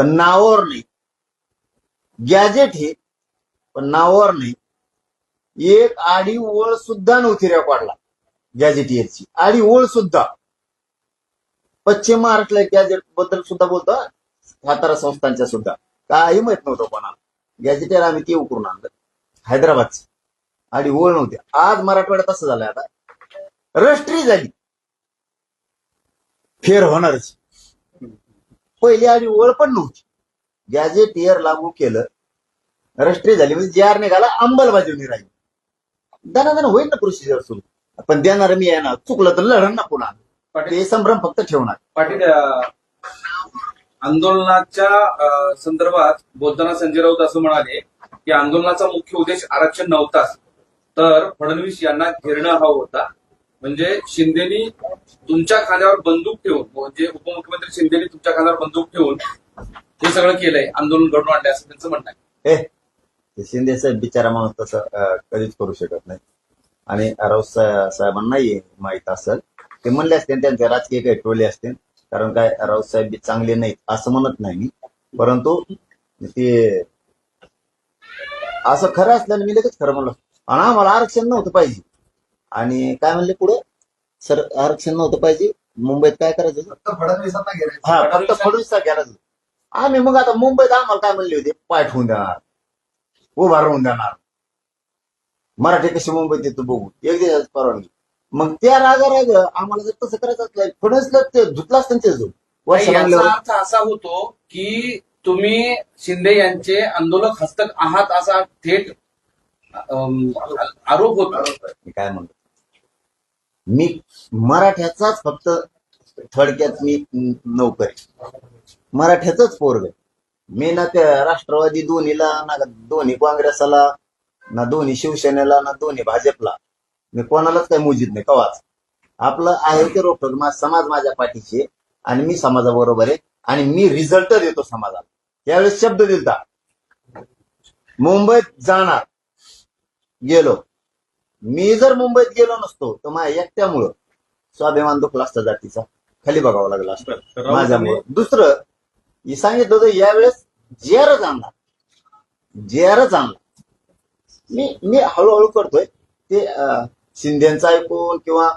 पण नावावर नाही. गॅजेट हे पण नावावर नाही. एक आडी ओळ सुद्धा नव्हती रेकॉर्डला गॅजेट याची आडी ओळ सुद्धा. पश्चिम महाराष्ट्राला गॅजेटबद्दल सुद्धा बोलतो. सातारा संस्थांच्या सुद्धा. काही माहीत नव्हतं कोणाला. गॅजेटेर आम्ही ते उकरून आणलं? हैदराबादची. आडी ओळ नव्हती. आज मराठवाड्यात असं झालंय आता. रष्ट्री झाली. फेर होणारच पहिली आडी ओळ पण नव्हती. गॅजेट इयर लागू केलं रष्ट्री झाली. म्हणजे जी आर निघाला अंमलबजावणी राहिली. दना होईल ना प्रोसिजर सुरू. पण देणार मी ना चुकलं तर लढण ना पुन्हा. ते संभ्रम फक्त ठेवणार. पाटील आंदोलनाच्या संदर्भात बोलताना संजय राऊत असं म्हणाले की आंदोलनाचा मुख्य उद्देश आरक्षण नव्हताच. तर फडणवीस यांना घेरणं हवं होता. म्हणजे शिंदेनी तुमच्या खांद्यावर बंदूक ठेवून म्हणजे उपमुख्यमंत्री शिंदेनी तुमच्या खांद्यावर बंदूक ठेवून हे सगळं केलंय आंदोलन घडून आणलंय असं त्यांचं म्हणणं आहे. शिंदे साहेब बिचारा माणूस तसं कधीच करू शकत नाही. आणि राऊत साहेबांना साहेबांनाही माहीत असेल. ते म्हणले असते त्यांचे राजकीय काही टोले असतील. कारण काय राऊत साहेब बी चांगले नाहीत असं म्हणत नाही मी. परंतु ते असं खरं असल्याने मी लगेच खरं म्हणलं. आणि आम्हाला आरक्षण नव्हतं पाहिजे. आणि काय म्हणले पुढे? सर आरक्षण नव्हतं पाहिजे. मुंबईत काय करायचं? फक्त फडणवीसांना घेरायचं हा फक्त फडणवीसचा घ्यायला आम्ही मग आता मुंबईत आम्हाला काय म्हणले होते? पाय ठेवून देणार. उभा राहून देणार. मराठी कशी मुंबईत येतो बघू. एक दिवस परवानगी. मग त्या रागा राग आम्हाला जर तसं करायचं असलं फडणवीसला ते वर्ष नाही, याचा लागल्यावर अर्थ असा होतो की तुम्ही शिंदे यांचे आंदोलक हस्तक आहात असा थेट अम, आरोप होतो. मी काय म्हणतो? मी मराठ्याचाच फक्त थोडक्यात मी नोकरी. मराठ्याचाच पोरग मी ना त्या राष्ट्रवादी दोन्हीला ना दोन्ही काँग्रेसला ना दोन्ही शिवसेनेला ना दोन्ही भाजपला. मी कोणालाच काही मुजित नाही. कवाच. आपलं आहे ते रोखत माझा समाज माझ्या पाठीशी आहे आणि मी समाजाबरोबर आहे आणि मी रिझल्ट देतो समाजाला. त्यावेळेस शब्द दिलता. मुंबईत जाणार. गेलो. मी जर मुंबईत गेलो नसतो तर माझ्या एकट्यामुळं स्वाभिमान दुखला असता जातीचा. खाली बघावं लागलं असतं. माझ्यामुळं. दुसरं मी सांगितलं होतं यावेळेस जेरच आणणार जेरच आणणार मी मी हळूहळू करतोय. ते शिंदेचं ऐकून किंवा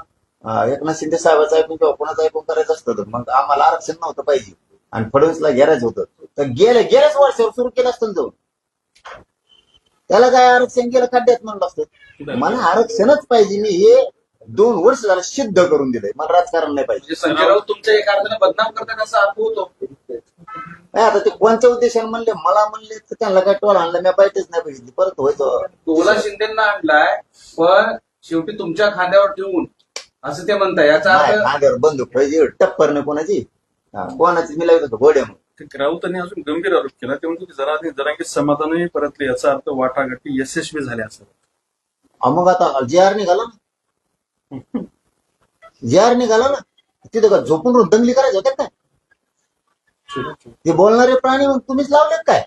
एकनाथ शिंदे साहेबाचं ऐकून किंवा कोणाचं ऐकून करायचं असतं तर मग आम्हाला आरक्षण नव्हतं पाहिजे. आणि फडणवीसला गेरायचं होतं. तर गेल्या गेल्याच वर्षावर सुरू केलं असतं जाऊन. त्याला काय आरक्षण गेलं खड्ड्यात म्हणलं असतं मला आरक्षणच पाहिजे. मी हे दोन वर्ष झालं सिद्ध करून दिलंय. मला राजकारण नाही पाहिजे. म्हणजे संजय राऊत तुमच्या एका अर्थाने बदनाम करतात असा अर्थ होतो. नाही आता ते कोणत्या उद्देशाने म्हणले? मला म्हणले तर त्यांना काय टोल आणला? मी पाहिजेच नाही पाहिजे परत व्हायचं. टोला शिंदेना आणलाय पण शेवटी तुमच्या खांद्यावर ठेवून असं ते म्हणताय. याचा अर्थ खांद्यावर बंदूक पाहिजे टप्पर नाही कोणाची. कोणाची मी लागत होतो घोड्या ते राऊतांनी अजून गंभीर आरोप केला. ते म्हणतो की जरा जरांगी समाधानही परतले. याचा अर्थ वाटाघाटी यशस्वी झाल्या असं. मग आता जे आर निघाला ना. जे आर निघाला ना तिथं का झोपून दंगली करायचं होत्या काय? ते बोलणारे प्राणी मग तुम्हीच लावलेत काय?